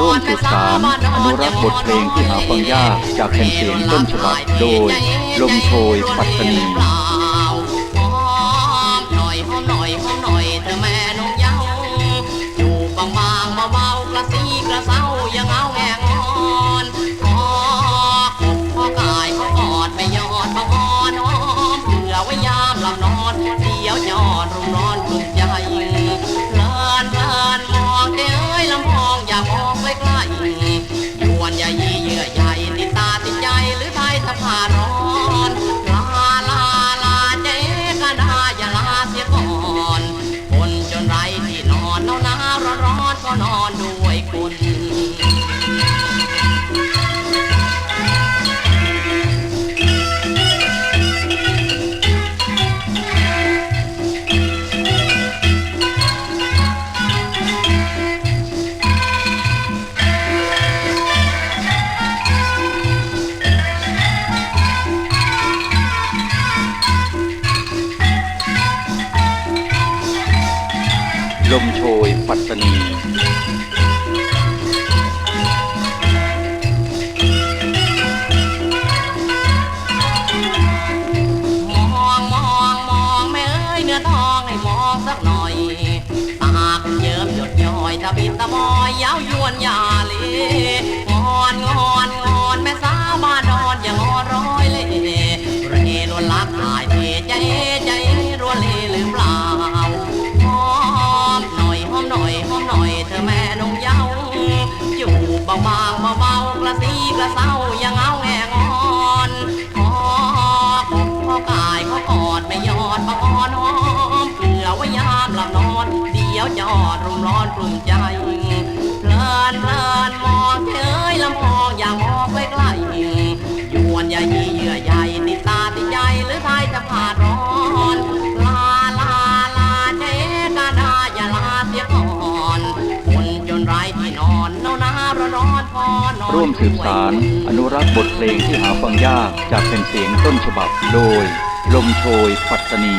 ร่วมสืบสารอนุรักษ์บทเพลงที่หาฟังยากจากแผ่นเสียงต้นฉบับโดย ลมโชยปัตตานีหอมหน่อยหอมหน่อยหอน ก็นอนด้วยคน มโชยปัตตานีมองมองมองแม่เอ้ยเนื้อทองให้มองสักหน่อยตาเป็นเยิ้มหยดย้อยตาบินตะบอยยาวยวนยาลีาบางเบาๆกระซีกระเซ้ายังเอาแงงอนหอมพอกายเขากอดไม่ยอดมาอ่อนหอมเผื่อไว้ยามหลับนอน เดี๋ยวจอดรุมร้อนกลุ่มใจเพลินเพลินมอง ร่วมสืบสารอนุรักษ์บทเพลงที่หาฟังยากจากแผ่นเสียงต้นฉบับโดย ลมโชยปัตตานี